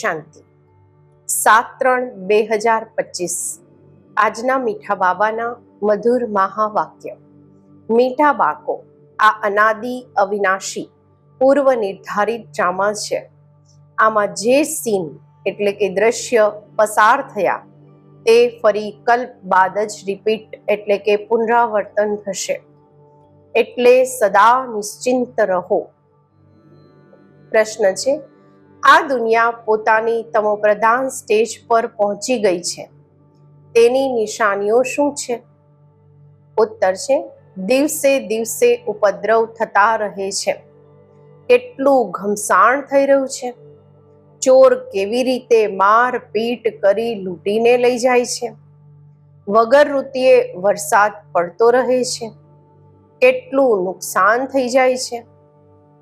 શાંતિ. સાત ત્રણ બે હજાર પચીસ. આજના મીઠા બાબાના મધુર મહાવાક્ય. મીઠા બાકો આ અનાદિ અવિનાશી પૂર્વ નિર્ધારિત ડ્રામા છે. આમાં જે સીન એટલે કે દ્રશ્ય પસાર થયા, તે ફરી કલ્પ બાદ જ રિપીટ એટલે કે પુનરાવર્તન થશે. એટલે સદા નિશ્ચિંત રહો. પ્રશ્ન છે આ દુનિયા પોતાની તમોપ્રધાન સ્ટેજ પર પહોંચી ગઈ છે. તેની નિશાનીઓ શું છે? ઉત્તર છે, દિવસે દિવસે ઉપદ્રવ થતા રહે છે. કેટલું ઘમસાણ થઈ રહ્યું છે. ચોર કેવી રીતે માર પીટ કરી લૂંટીને લઈ જાય છે. વગર ઋતુએ વરસાદ પડતો રહે છે. કેટલું નુકસાન થઈ જાય છે.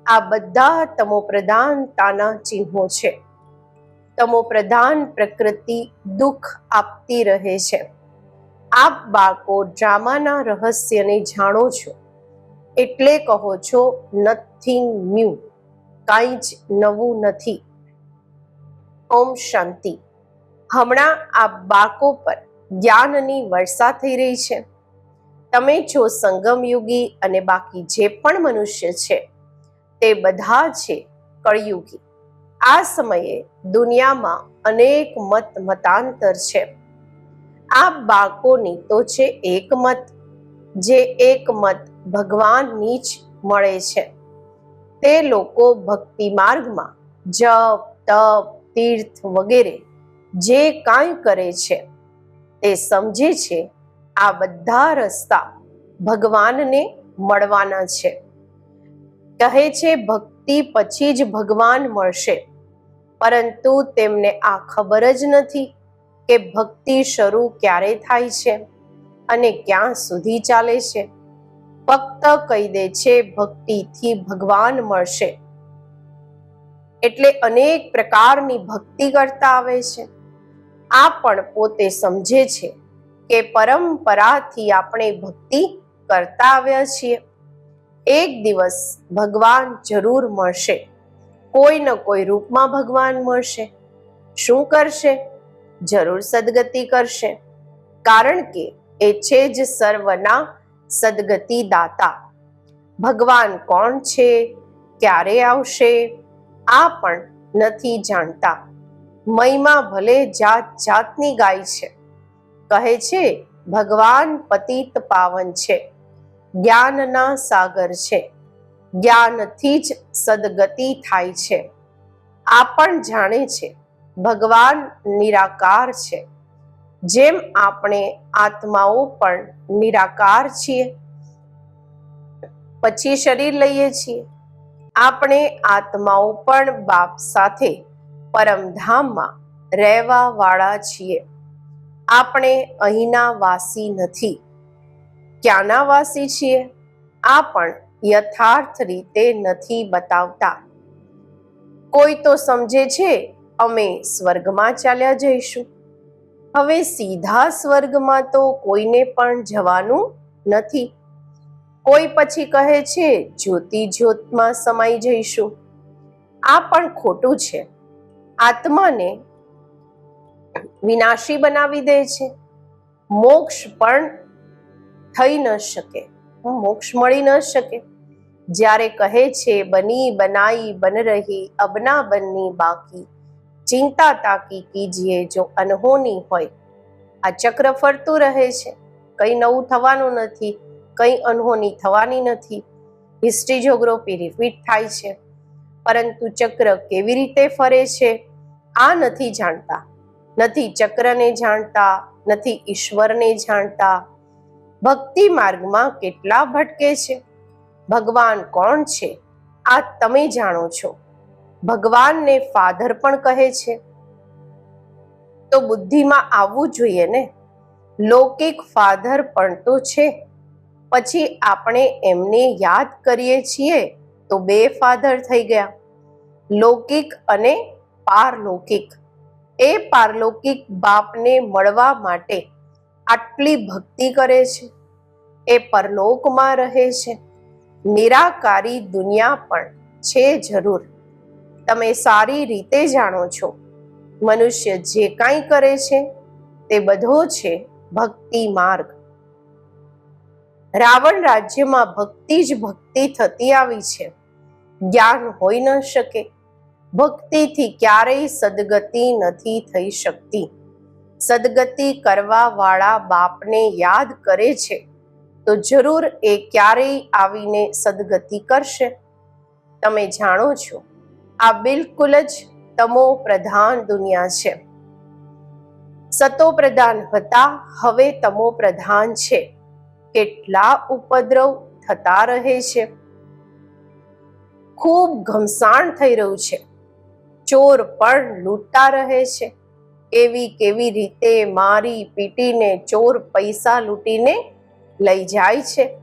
આ બધા તમોપ્રધાનતાના ચિહ્નો છે. તમોપ્રધાન પ્રકૃતિ દુઃખ આપતી રહે છે. આપ બાળકો ડ્રામાના રહસ્યને જાણો છો. એટલે કહો છો નથિંગ ન્યૂ કાંઈ જ નવું નથી. ઓમ શાંતિ. હમણાં આ બાળકો પર જ્ઞાનની વર્ષા થઈ રહી છે. તમે છો સંગમયુગી અને બાકી જે પણ મનુષ્ય છે તે બધા છે કળિયુગી. આ સમયે દુનિયામાં અનેક મત મતાંતર છે. આ બાળકોની તો છે એક મત, જે એક મત ભગવાનની જ મળે છે. તે લોકો ભક્તિ માર્ગમાં જપ, તપ, તીર્થ વગેરે જે કાંઈ કરે છે, તે સમજે છે. આ બધા રસ્તા ભગવાનને મળવાના છે. કહે છે, ભક્તિ પછી જ ભગવાન મળશે. પરંતુ તેમને આ ખબર જ નથી કે ભક્તિ શરૂ ક્યારે થાય છે અને ક્યાં સુધી ચાલે છે. ફક્ત કહી દે છે, ભક્તિથી ભગવાન મળશે. એટલે અનેક પ્રકારની ભક્તિ કરતા આવે છે. આ પણ પોતે સમજે છે કે પરંપરાથી આપણે ભક્તિ કરતા આવ્યા છીએ. એક દિવસ ભગવાન જરૂર મળશે. કોઈ ન કોઈ રૂપમાં ભગવાન મળશે. શું કરશે? જરૂર સદગતિ કરશે. કારણ કે એ છે જ સર્વના સદગતિ દાતા ભગવાન કોણ છે? ક્યારે આવશે? આ પણ નથી જાણતા. મહિમા ભલે જાત જાતની ગાય છે. કહે છે, ભગવાન પતિત પાવન છે. જ્ઞાનના સાગર છે. જ્ઞાનથી જ સદગતિ થાય છે. આ પણ જાણે છે, ભગવાન નિરાકાર છે. જેમ આપણે આત્માઓ પણ નિરાકાર છીએ, પછી શરીર લઈએ છીએ. આપણે આત્માઓ પણ બાપ સાથે પરમધામમાં રહેવા વાળા છીએ. આપણે અહીંના વાસી નથી. ક્યાંના વાસી છીએ. આ પણ યથાર્થ રીતે નથી બતાવતા. કોઈ તો સમજે છે, અમે સ્વર્ગમાં ચાલ્યા જઈશું. હવે સીધા સ્વર્ગમાં તો કોઈને પણ જવાનું નથી. કોઈ પછી કહે છે જ્યોતિ જ્યોતમાં સમાઈ જઈશું. આ પણ ખોટું છે. આત્માને વિનાશી બનાવી દે છે. મોક્ષ પણ થઈ ન શકે. મોક્ષ મળી ન શકે. જ્યારે કહે છે, બની, બનાઈ બન રહી અબના બનની બાકી. ચિંતા તાકી કીજીએ જો અનહોની હોય. આ ચક્ર ફરતું રહે છે. કંઈ નવું થવાનું નથી, કંઈ અનહોની થવાની નથી. હિસ્ટ્રી જોગ્રોફી રિપીટ થાય છે. પરંતુ ચક્ર કેવી રીતે ફરે છે, આ નથી જાણતા. નથી ચક્રને જાણતા, નથી ઈશ્વરને જાણતા. ભક્તિ માર્ગમાં કેટલા ભટકે છે? ભગવાન કોણ છે? આ તમે જાણો છો. ભગવાનને ફાધર પણ કહે છે. તો બુદ્ધિમાં આવવું જોઈએ ને? લૌકિક ફાધર પણ તો છે. પછી આપણે એમને યાદ કરીએ છીએ તો બે ફાધર થઈ ગયા. લૌકિક અને પારલૌકિક. એ પારલૌકિક બાપને મળવા માટે આટલી ભક્તિ કરે છે? એ પરલોકમાં રહે છે. નિરાકારી દુનિયા પણ છે જરૂર. તમે સારી રીતે જાણો છો. મનુષ્ય જે કાંઈ કરે છે, તે બધો છે ભક્તિ માર્ગ. રાવણ રાજ્યમાં ભક્તિ જ ભક્તિ થતી આવી છે. જ્ઞાન હોઈ ન શકે. ભક્તિથી ક્યારેય સદગતિ નથી થઈ શકતી. સદગતિ કરવાવાળા બાપને યાદ કરે છે, તો જરૂર એ ક્યારેય આવીને સદગતિ કરશે. તમે જાણો છો, આ બિલકુલ જ તમો પ્રધાન દુનિયા છે. સતો પ્રધાન હતા, હવે તમો પ્રધાન છે. કેટલા ઉપદ્રવ થતા રહે છે. ખૂબ ઘમસાણ થઈ રહ્યું છે. ચોર પણ લૂંટતા રહે છે. કેવી કેવી રીતે મારી પીટીને ચોર પૈસા લૂંટીને લઈ જાય છે?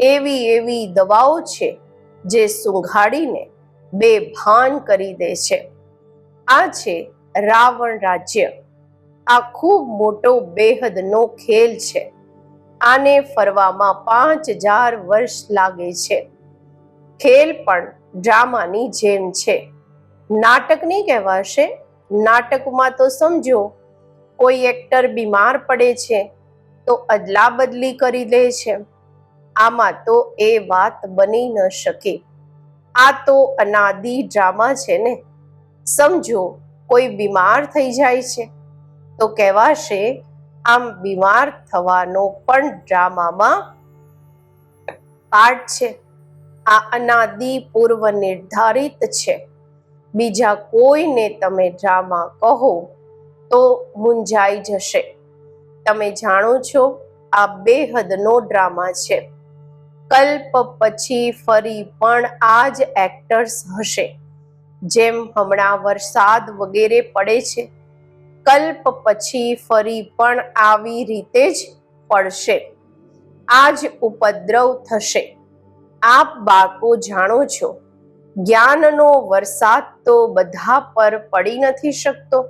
એવી એવી દવાઓ છે જે સુંઘાડીને બેભાન કરી દે છે. આ છે રાવણ રાજ્ય. આ ખૂબ મોટો બેહદનો ખેલ છે. આને ફરવામાં પાંચ હજાર વર્ષ લાગે છે. ખેલ પણ ડ્રામાની જેમ છે. નાટક નહીં કહેવાશે? નાટકમાં તો સમજો, કોઈ એક્ટર બીમાર પડે છે, તો અદલા બદલી કરી દે છે. આમાં તો એ વાત બની ન શકે. આ તો અનાદિ ડ્રામા છે ને. સમજો, કોઈ બીમાર થઈ જાય છે. તો કહેવાશે, આમ બીમાર થવાનો પણ ડ્રામામાં પાર્ટ છે. આ અનાદિ પૂર્વ નિર્ધારિત છે. બીજા કોઈને તમે ડ્રામા કહો તો મૂંઝાઈ જશે. તમે જાણો છો, આ બેહદનો ડ્રામા છે. કલ્પ પછી ફરી પણ આ જ એક્ટર્સ હશે. જેમ હમણાં વરસાદ વગેરે પડે છે, કલ્પ પછી ફરી પણ આવી રીતે જ પડશે. આ જ ઉપદ્રવ થશે. આપ બાળકો જાણો છો જ્ઞાનનો વરસાદ તો બધા પર પડી નથી શકતો.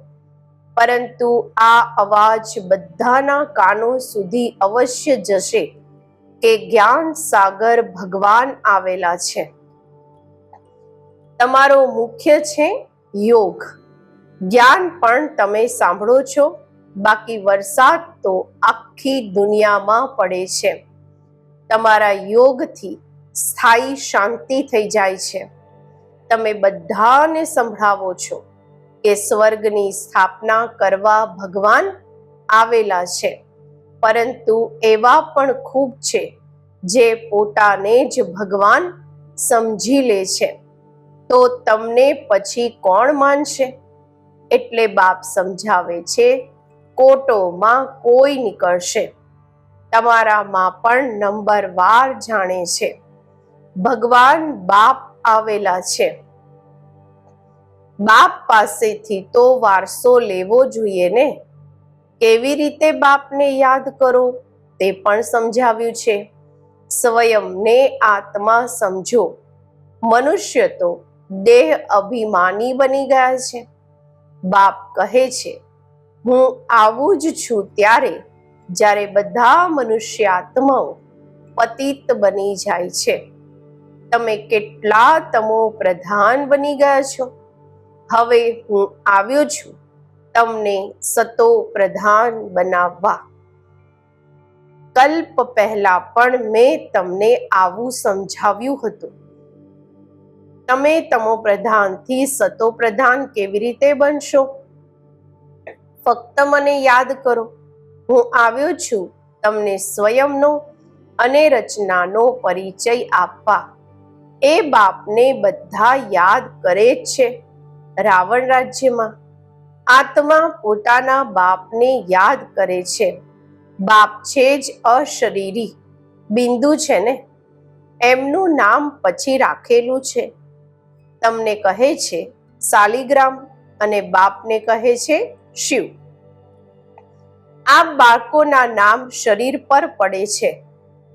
પરંતુ આ અવાજ બધાના કાનો સુધી અવશ્ય જશે કે જ્ઞાન સાગર ભગવાન આવેલા છે. તમારો મુખ્ય છે યોગ. જ્ઞાન પણ તમે સાંભળો છો, બાકી વરસાદ તો આખી દુનિયામાં પડે છે. તમારા યોગથી સ્થાયી શાંતિ થઈ જાય છે. તમે બધાને સંભળાવો છો કે સ્વર્ગની સ્થાપના કરવા ભગવાન આવેલા છે. પરંતુ એવા પણ ખૂબ છે જે પોતાને જ ભગવાન સમજી લે છે. તો તમને પછી કોણ માનશે? એટલે બાપ સમજાવે છે, કોટોમાં કોઈ નીકળશે. તમારામાં પણ નંબર વાર જાણે છે. ભગવાન બાપ આવેલા છે. બાપ પાસેથી તો વારસો લેવો જોઈએ ને? કેવી રીતે બાપને યાદ કરો? તે પણ સમજાવ્યું છે. સ્વયંને આત્મા સમજો. મનુષ્ય તો દેહ અભિમાની બની ગયા છે. બાપ કહે છે, હું આવું જ છું ત્યારે જ્યારે બધા મનુષ્ય પતિત બની જાય છે. તમે કેટલા તમો પ્રધાન બની ગયા છો. હવે હું આવ્યો છું તમને સતો પ્રધાન બનાવવા. કલ્પ પહેલા પણ મેં તમને આવું સમજાવ્યું હતું. તમે તમો પ્રધાનથી સતો પ્રધાન કેવી રીતે બનશો? ફક્ત મને યાદ કરો, હું આવ્યો છું તમને સ્વયંનો અને રચનાનો પરિચય આપવા. એ બાપને બધા યાદ કરે જ છે રાવણ રાજ્યમાં. આત્મા પોતાના બાપને યાદ કરે છે. બાપ છે જ અશરીરી, બિંદુ છે ને? એમનું નામ પછી રાખેલું છે. તમને કહે છે શાલિગ્રામ અને બાપને કહે છે શિવ. આ બાળકોના નામ શરીર પર પડે છે.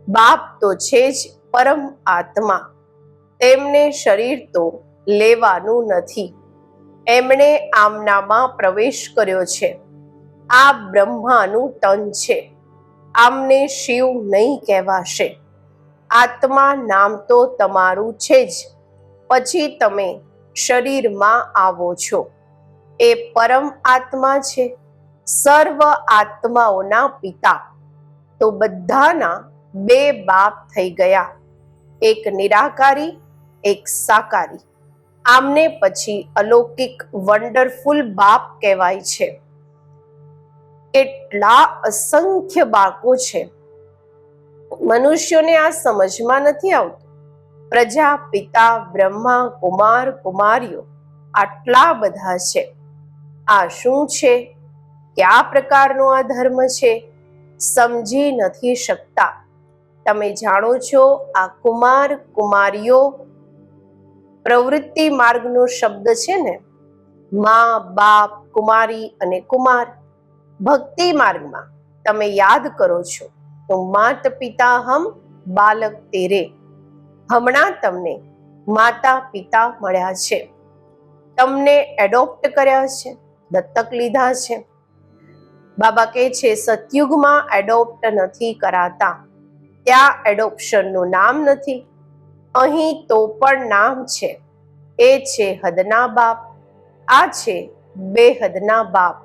બાપ તો છે જ પરમ આત્મા. તેમને શરીર તો લેવાનું નથી. એમણે આમનામાં પ્રવેશ કર્યો છે. આ બ્રહ્માનું તન છે. આમને શિવ નહીં કહેવાશે. આત્મા નામ તો તમારું છે જ. પછી તમે શરીરમાં આવો છો. એ પરમ આત્મા છે. સર્વ આત્માઓના પિતા. તો બધાના બે બાપ થઈ ગયા. એક નિરાકારી એક સાકારી આમને પછી અલૌકિક વન્ડરફુલ બાપ કહેવાય છે. એટલા અસંખ્ય બાળકો છે. મનુષ્યોને આ સમજમાં નથી આવતું. પ્રજા, પિતા, બ્રહ્મા, કુમાર, કુમારીઓ આટલા બધા છે. આ શું છે? કયા પ્રકારનો આ ધર્મ છે? સમજી નથી શકતા. તમે જાણો છો આ કુમાર, કુમારીઓ પ્રવૃત્તિ માર્ગનો શબ્દ છે ને, મા, બાપ, કુમારી અને કુમાર, ભક્તિ માર્ગમાં તમે યાદ કરો છો, તો માત પિતા હમ બાલક તેરે. હમણાં તમને માતા પિતા મળ્યા છે. તમને એડોપ્ટ કર્યા છે, દત્તક લીધા છે. બાબા કહે છે, સતયુગમાં એડોપ્ટ નથી કરાતા. ત્યાં એડોપ્શનનું નામ નથી. અહીં તો પણ નામ છે. એ છે હદના બાપ, આ છે બેહદના બાપ.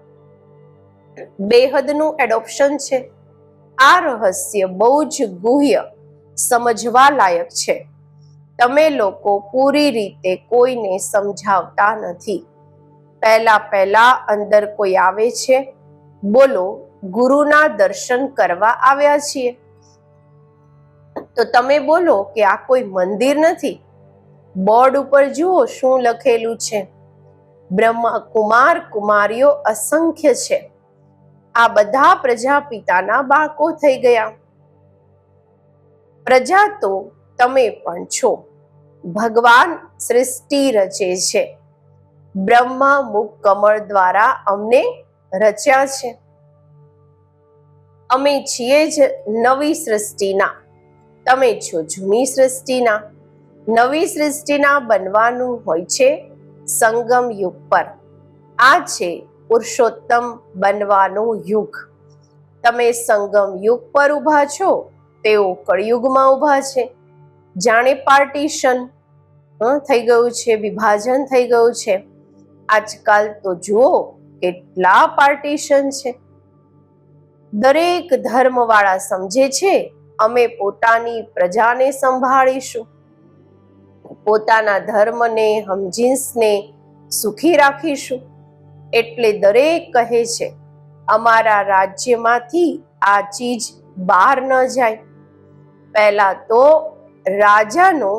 બેહદનું એડોપ્શન છે. આ રહસ્ય બહુ જ ગુહ્ય, સમજવા લાયક છે. તમે લોકો પૂરી રીતે કોઈને સમજાવતા નથી. પહેલા પહેલા અંદર કોઈ આવે છે? બોલો, ગુરુના દર્શન કરવા આવ્યા છીએ. તો તમે બોલો કે આ કોઈ મંદિર નથી? બોર્ડ ઉપર જુઓ શું લખેલું છે. બ્રહ્મા કુમાર કુમારીઓ અસંખ્ય છે. આ બધા પ્રજાપિતાના બાળકો થઈ ગયા. પ્રજા તો તમે પણ છો. ભગવાન સૃષ્ટિ રચે છે. બ્રહ્મા મુખ કમળ દ્વારા અમને રચ્યા છે. અમે છીએ જ નવી સૃષ્ટિના. તમે છો જૂની સૃષ્ટિના, નવી સૃષ્ટિના બનવાનું હોય છે સંગમ યુગ પર. આ છે પુરુષોત્તમ બનવાનું યુગ. તમે સંગમ યુગ પર ઊભા છો, તેઓ કળયુગમાં ઊભા છે. જાણે પાર્ટીશન થઈ ગયું છે, વિભાજન થઈ ગયું છે. આજકાલ તો જુઓ કેટલા પાર્ટીશન છે. દરેક ધર્મવાળા સમજે છે અમે પોતાની પ્રજાને સંભાળીશું. પોતાના ધર્મને, હમજીન્સને સુખી રાખીશું. એટલે દરેક કહે છે, અમારા રાજ્યમાંથી આ ચીજ બહાર ન જાય. પહેલા તો રાજાનો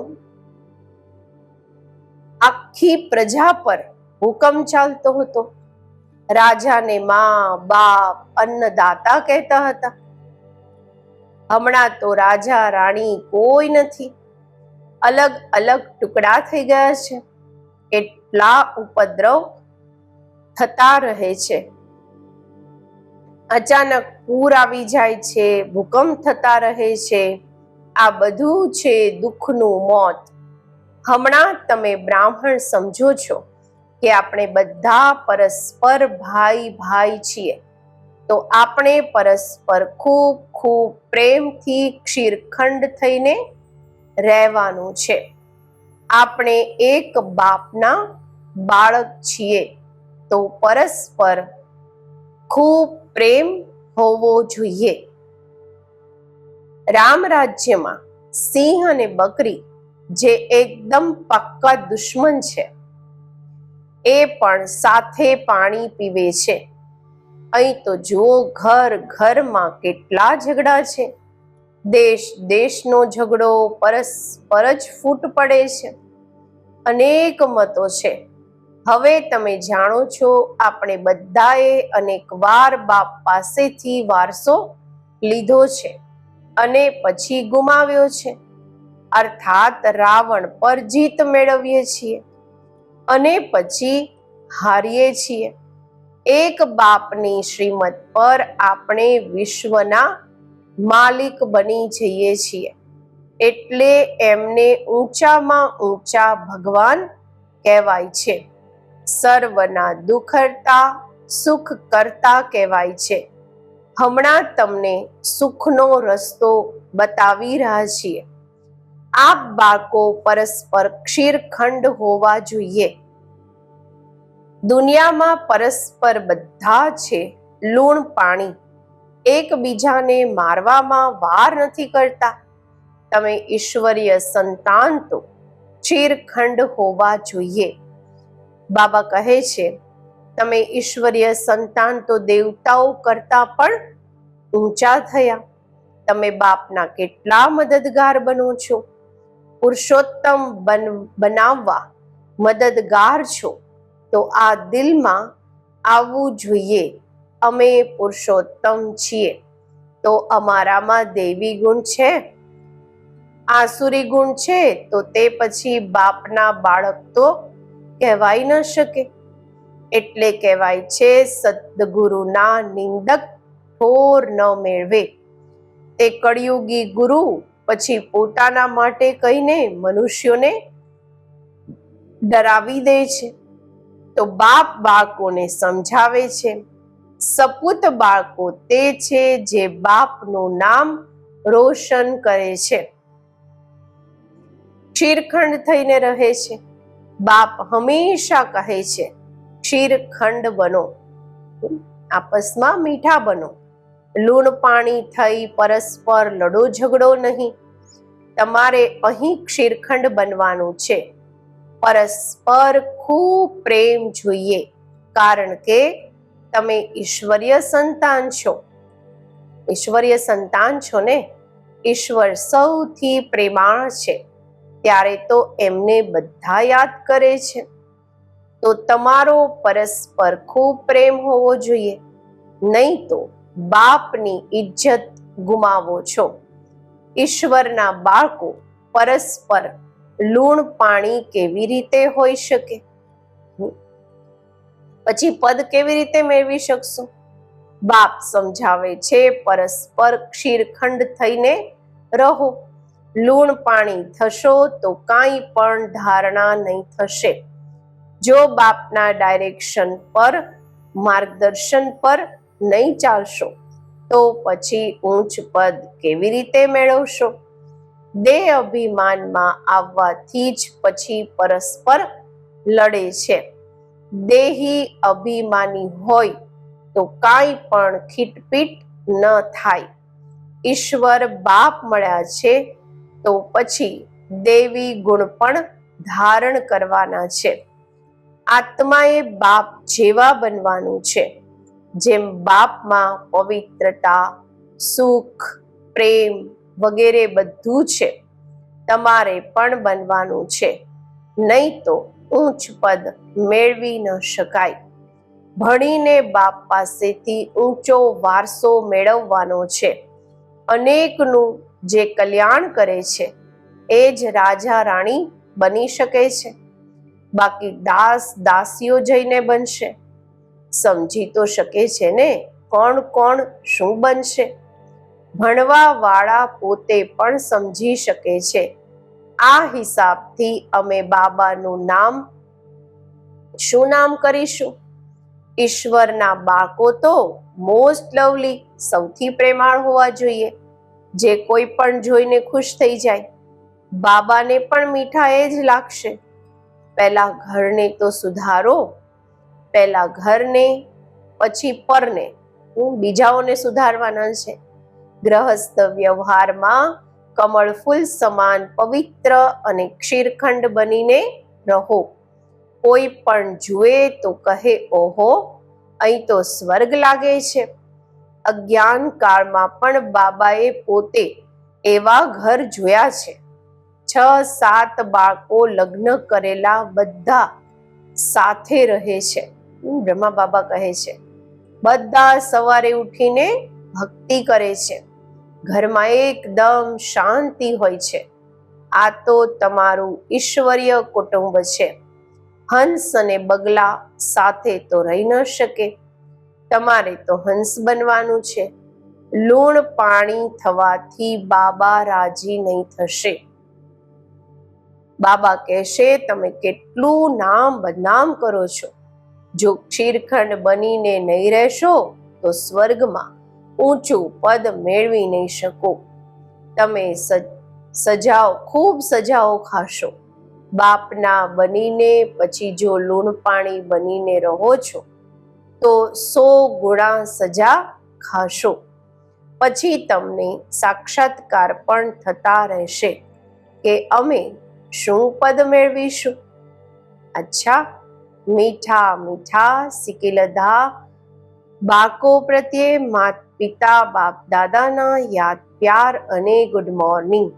આખી પ્રજા પર હુકમ ચાલતો હતો. રાજાને મા, બાપ, અન્નદાતા કહેતા હતા. હમણાં તો રાજા, રાણી કોઈ નથી. અલગ અલગ ટુકડા થઈ ગયા છે. એટલા ઉપદ્રવ થતા રહે છે. અચાનક પૂર આવી જાય છે, ભૂકંપ થતા રહે છે. આ બધું છે દુઃખનું મોત. હમણાં તમે બ્રાહ્મણ સમજો છો કે આપણે બધા પરસ્પર ભાઈ ભાઈ છીએ. તો આપણે પરસ્પર ખૂબ ખૂબ પ્રેમથી ક્ષીરખંડ થઈને રહેવાનું છે. આપણે એક બાપના બાળક છીએ તો પરસ્પર ખૂબ પ્રેમ હોવો જોઈએ. રામ રાજ્યમાં સિંહ અને બકરી જે એકદમ પક્કા દુશ્મન છે, એ પણ સાથે પાણી પીવે છે. અહીં તો જુઓ ઘર ઘરમાં કેટલા ઝઘડા છે. દેશ દેશનો ઝઘડો પરસ્પર જ ફૂટ પડે છે. અનેક મતો છે. હવે તમે જાણો છો આપણે બધાએ અનેક વાર બાપ પાસેથી વારસો લીધો છે અને પછી ગુમાવ્યો છે. અર્થાત રાવણ પર જીત મેળવીએ છીએ અને પછી હારીએ છીએ. એક બાપની શ્રીમત પર આપણે વિશ્વના માલિક બની જઈએ છીએ. એટલે એમને ઊંચામાં ઊંચા ભગવાન કહેવાય છે. સર્વના દુઃખરતા, સુખ કરતા કહેવાય છે. હમણાં તમને સુખનો રસ્તો બતાવી રહ્યા છીએ. આપ બાળકો પરસ્પર ક્ષીરખંડ હોવા જોઈએ. દુનિયામાં પરસ્પર બધા છે, લૂણ પાણી. એકબીજાને મારવામાં વાર નથી કરતા. તમે ઈશ્વરીય સંતાન તો ચીરખંડ હોવા જોઈએ. બાબા કહે છે, તમે ઈશ્વરીય સંતાન તો દેવતાઓ કરતા પણ ઊંચા થયા. તમે બાપના કેટલા મદદગાર બનો છો. પુરુષોત્તમ બન, બનાવવા મદદગાર છો. તો આ દિલમાં આવવું જોઈએ. અમે પુરુષોત્તમ છીએ. તો અમારામાં દેવી ગુણ છે? આસુરી ગુણ છે? તો તે પછી બાપના બાળક તો કહેવાય ન શકે. એટલે કહેવાય છે, સદગુરુના નિંદક ઠોર ન મેળવે. તે કળિયુગી ગુરુ પછી પોતાના માટે કહીને મનુષ્યોને ડરાવી દે છે. તો બાપ બાળકોને સમજાવે છે. સપૂત બાળકો તે છે જે બાપનું નામ રોશન કરે છે. ક્ષીરખંડ થઈને રહે છે. બાપ હંમેશા કહે છે ક્ષીરખંડ બનો. આપસમાં મીઠા બનો. લૂણ પાણી થઈ પરસ્પર લડો ઝઘડો નહીં. તમારે અહીં ક્ષીરખંડ બનવાનું છે. પરસ્પર ખૂબ પ્રેમ જોઈએ. કારણ કે તમે ઈશ્વરીય સંતાન છો. ઈશ્વરીય સંતાન છો ને? ઈશ્વર સૌથી પ્રેમાળ છે. ત્યારે તો એમને બધા યાદ કરે છે. તો તમારો પરસ્પર ખૂબ પ્રેમ હોવો જોઈએ. નહીં તો બાપની ઇજ્જત ગુમાવો છો. ઈશ્વરના બાળકો પરસ્પર લૂણ પાણી કેવી રીતે હોઈ શકે? પછી પદ કેવી રીતે મેળવી શકશો? બાપ સમજાવે છે, પરસ્પર ક્ષીરખંડ થઈને રહો. લૂણ પાણી થશો તો કાંઈ પણ ધારણા નહીં થશે. જો બાપના ડાયરેક્શન પર, માર્ગદર્શન પર નહીં ચાલશો, તો પછી ઊંચ પદ કેવી રીતે મેળવશો? દેહ અભિમાનમાં આવવાથી જ પછી પરસ્પર લડે છે. દેહી અભિમાની હોય તો કાંઈ પણ ખીટપીટ ન થાય. ઈશ્વર બાપ મળ્યા છે તો પછી દેવી ગુણ પણ ધારણ કરવાના છે. આત્માએ બાપ જેવા બનવાનું છે, જેમ બાપમાં પવિત્રતા, સુખ, પ્રેમ વગેરે બધું છે. તમારે પણ બનવાનું છે. નહીં તો ઊંચ પદ મેળવી ન શકાય. ભણીને બાપ પાસેથી ઊંચો વારસો મેળવવાનો છે. અનેકનું જે કલ્યાણ કરે છે, એ જ રાજા રાણી બની શકે છે. બાકી દાસ દાસીઓ જઈને બનશે. સમજી તો શકે છે ને કોણ કોણ શું બનશે? ભણવા વાળા પોતે પણ સમજી શકે છે. આ હિસાબથી અમે બાબાનું નામ શું નામ કરીશું? ઈશ્વરના બાળકો તો મોસ્ટ લવલી સૌથી પ્રેમાળ હોવા જોઈએ. જે કોઈ પણ જોઈને ખુશ થઈ જાય. બાબાને પણ મીઠા એ જ લાગશે. પહેલા ઘરને તો સુધારો, પહેલા ઘરને, પછી પરને. હું બીજાઓને સુધારવાના છે. ગ્રહસ્થ વ્યવહારમાં કમળ ફૂલ સમાન પવિત્ર અને ક્ષીરખંડ બનીને રહો. કોઈ પણ જુએ તો કહે, ઓહો, અહીં તો સ્વર્ગ લાગે છે. અજ્ઞાન કાળમાં પણ બાબાએ પોતે એવા ઘર જોયા છે. છ, સાત બાળકો લગ્ન કરેલા બધા સાથે રહે છે. બ્રહ્મા બાબા કહે છે. બધા સવારે ઉઠીને ભક્તિ કરે છે. ઘરમાં એકદમ શાંતિ હોય છે. આ તો તમારું ઈશ્વરીય કુટુંબ છે. હંસ અને બગલા સાથે તો રહી ન શકે. તમારે તો હંસ બનવાનું છે. લૂણ પાણી થવાથી બાબા રાજી નહીં થશે. બાબા કહેશે, તમે કેટલું નામ બદનામ કરો છો. જો ક્ષીરખંડ બનીને નહીં રહેશો, તો સ્વર્ગમાં ઊંચું પદ મેળવી નહીં શકો. તમે સજાઓ, ખૂબ સજાઓ ખાશો. બાપના બનીને પછી જો લૂણ પાણી બનીને રહો છો, તો સો ગુણા સજા ખાશો. પછી તમને સાક્ષાત્કાર પણ થતા રહેશે કે અમે શું પદ મેળવીશું? અચ્છા, મીઠા મીઠા સિકિલધા બાકો પ્રત્યે માત પિતા, બાપ, દાદાના યાદ, પ્યાર અને ગુડ મોર્નિંગ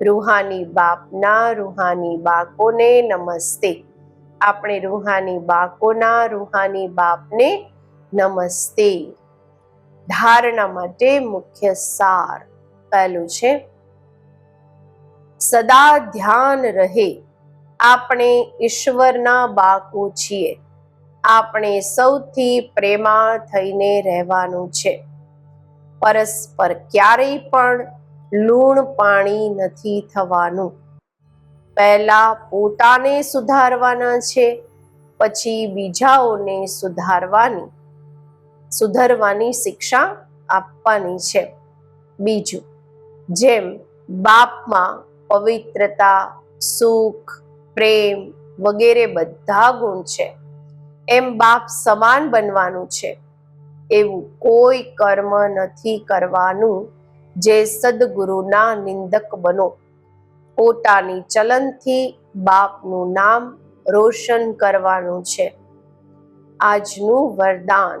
રૂહાની બાપના રૂહાની બાકોને નમસ્તે. આપણે રૂહાની બાકોના રૂહાની બાપને નમસ્તે. ધારણા માટે મુખ્ય સાર પહેલું છે, સદા ધ્યાન રહે. આપણે ઈશ્વરના બાકો છીએ. આપણે સૌથી પ્રેમા થઈને રહેવાનું છે. પરસ્પર ક્યારેય પણ લૂણ પાણી નથી થવાનું. પહેલા પોતાને સુધારવાના છે, પછી બીજાઓને સુધારવાની, સુધરવાની શિક્ષા આપવાની છે. બીજું, જેમ બાપમાં પવિત્રતા, સુખ, પ્રેમ વગેરે બધા ગુણ છે, એમ બાપ સમાન બનવાનું છે. એવું કોઈ કર્મ નથી કરવાનું જે સદગુરુના નિંદક બનો. પોતાની ચલનથી બાપનું નામ રોશન કરવાનું છે. આજનું વરદાન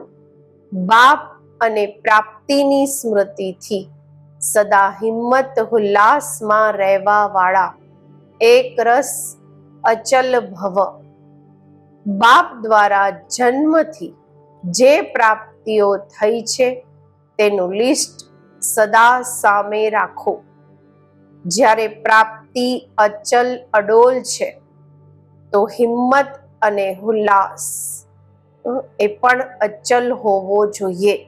બાપ અને પ્રાપ્તિની સ્મૃતિથી સદા હિંમત ઉલ્લાસમાં રહેવા વાળા એક રસ અચલ ભવ. બાપ દ્વારા જન્મથી જે પ્રાપ્તિઓ થઈ છે, તેનું લિસ્ટ સદા સામે રાખો. જ્યારે પ્રાપ્તિ અચલ અડોલ છે, તો હિંમત અને ઉલ્લાસ એ પણ અચલ હોવો જોઈએ.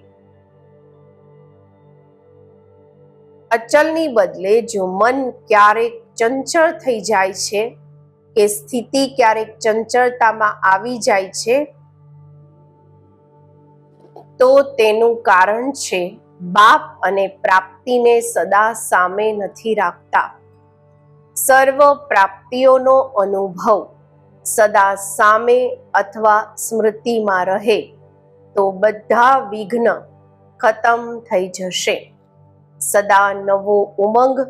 અચલની બદલે જો મન ક્યારેક ચંચળ થઈ જાય છે, કે સ્થિતિ ક્યારેક ચંચળતામાં આવી જાય છે તો તેનું કારણ છે, બાપ અને પ્રાપ્તિને સદા સામે નથી રાખતા. સર્વ પ્રાપ્તિઓનો અનુભવ સદા સામે અથવા સ્મૃતિમાં રહે, તો બધા વિઘ્ન ખતમ થઈ જશે. સદા નવો ઉમંગ,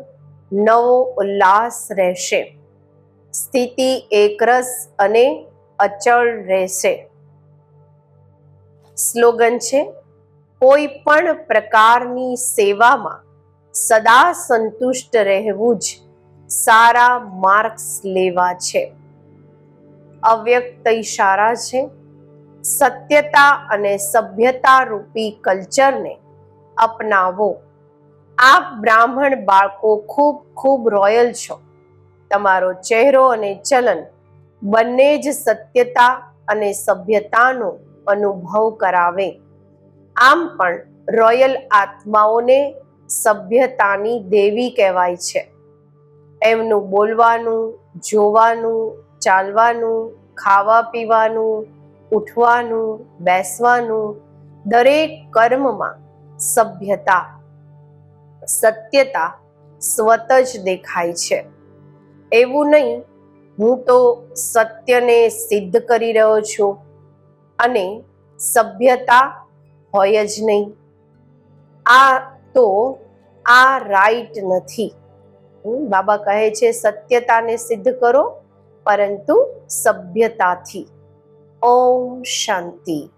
નવો ઉલ્લાસ રહેશે. સ્થિતિ એકરસ અને અચળ રહેશે. સ્લોગન છે, કોઈ પણ પ્રકારની સેવામાં સદા સંતુષ્ટ રહેવું જ સારા માર્ક્સ લેવા છે. અવ્યક્ત ઇશારા છે, સત્યતા અને સભ્યતા રૂપી કલ્ચરને અપનાવો. આપ બ્રાહ્મણ બાળકો ખૂબ ખૂબ રોયલ છો. તમારો ચહેરો અને ચલન બંને જ સત્યતા અને સભ્યતાનો અનુભવ કરાવે. આમ પણ રોયલ આત્માઓને સભ્યતાની દેવી કહેવાય છે. એમનું બોલવાનું, જોવાનું, ચાલવાનું ખાવા પીવાનું ઉઠવાનું, બેસવાનું, દરેક કર્મમાં સભ્યતા, સત્યતા સ્વત જ દેખાય છે. એવું નહીં, હું તો સત્યને સિદ્ધ કરી રહ્યો છું. અને સભ્યતા હોય જ નહીં. આ તો આ રાઈટ નથી. બાબા કહે છે, સત્યતાને સિદ્ધ કરો, પરંતુ સભ્યતાથી. ઓમ શાંતિ.